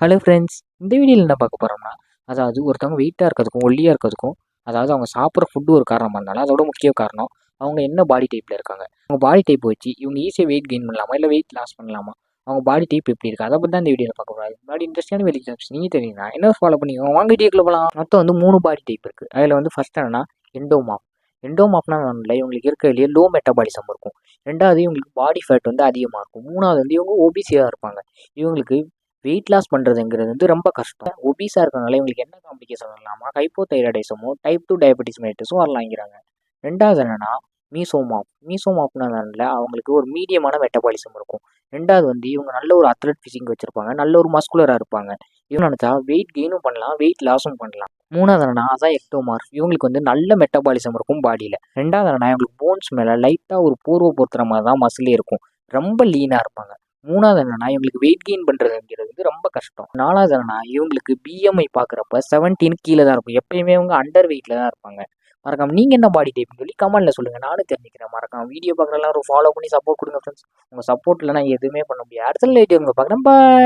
Hello friends இந்த வீடியோவில் என்ன பார்க்க போகிறோம்னா அதாவது ஒருத்தவங்க வெயிட்டாக இருக்கிறதுக்கும் ஒல்லியாக இருக்கிறதுக்கும் அதாவது அவங்க சாப்பிட்ற ஃபுட்டு ஒரு காரணமாக இருந்தாலும் அதோட முக்கிய காரணம் அவங்க என்ன பாடி டைப்பில் இருக்காங்க. அவங்க பாடி டைப் வச்சு இவங்க ஈஸியாக வெயிட் கெயின் பண்ணலாமா இல்லை வெயிட் லாஸ் பண்ணலாமா? அவங்க பாடி டைப் எப்படி இருக்குது அதை பற்றி தான் இந்த வீடியோவில் பார்க்க போகிறாங்க முன்னாடி இன்ட்ரெஸ்டான வெளி ஜாப்ஸ் நீங்கள் தெரியுங்களா என்ன ஃபாலோ பண்ணிக்கோங்க வாங்க வீடியோக்குள்ள போகலாம் மொத்தம் வந்து மூணு பாடி டைப் இருக்குது அதில் வந்து ஃபஸ்ட் என்னன்னா எண்டோமாப் எண்டோமாப்னா இல்லை. இவங்களுக்கு இருக்கிறதுலையே லோ மெட்டபாலிசம் இருக்கும். ரெண்டாவது இவங்களுக்கு பாடி ஃபேட் வந்து அதிகமாக இருக்கும். மூணாவது வந்து இவங்க ஓபிசியாக இருப்பாங்க. இவங்களுக்கு வெயிட் லாஸ் பண்ணுறதுங்கிறது வந்து ரொம்ப கஷ்டம். ஒபீஸாக இருக்கிறனால இவங்களுக்கு என்ன காம்ப்ளிகேஷன் வரலாமா ஹைப்போ தைராய்டிசமோ டைப் டூ டயபெட்டிஸ் மெலிட்டஸும் வரலாங்கிறாங்க. ரெண்டாவது என்னென்னா மீசோமாப் மீசோமாப்னால அவங்களுக்கு ஒரு மீடியமான மெட்டபாலிசம் இருக்கும். ரெண்டாவது வந்து இவங்க நல்ல ஒரு அத்லட் ஃபிசிங் வச்சுருப்பாங்க. நல்ல ஒரு மஸ்குலராக இருப்பாங்க. இவங்க நினச்சா வெயிட் கெயினும் பண்ணலாம் வெயிட் லாஸும் பண்ணலாம். மூணாவது என்னன்னா அதான் எக்டோமார் இவங்களுக்கு வந்து நல்ல மெட்டபாலிசம் இருக்கும் பாடியில் ரெண்டாவது என்னன்னா இவங்களுக்கு போன்ஸ் மேலே லைட்டாக ஒரு பூர்வ பொறுத்துற மாதிரி தான் மசிலே இருக்கும். ரொம்ப லீனாக இருப்பாங்க. மூணாவது என்னன்னா இவங்களுக்கு வெயிட் கெயின் பண்ணுறதுங்கிறது வந்து ரொம்ப கஷ்டம். நாலாவது என்னன்னா இவங்களுக்கு பிஎம்ஐ பார்க்குறப்ப செவன்டீன் கீழே தான் இருக்கும். எப்பயுமே இவங்க அண்டர் வெயிட்டில் தான் இருப்பாங்க. மறக்காம நீங்கள் என்ன பாடி டைப்னு சொல்லி கமெண்ட்டில் சொல்லுங்கள் நானும் தெரிஞ்சுக்கிறேன். மறக்காம வீடியோ பார்க்குற எல்லாரும் ஃபாலோ பண்ணி சப்போர்ட் கொடுங்க ஃப்ரெண்ட்ஸ் உங்கள் சப்போர்ட் இல்லைனா எதுவுமே பண்ண முடியாது. அடுத்த லைட் உங்க பார்க்குறேன். பாய்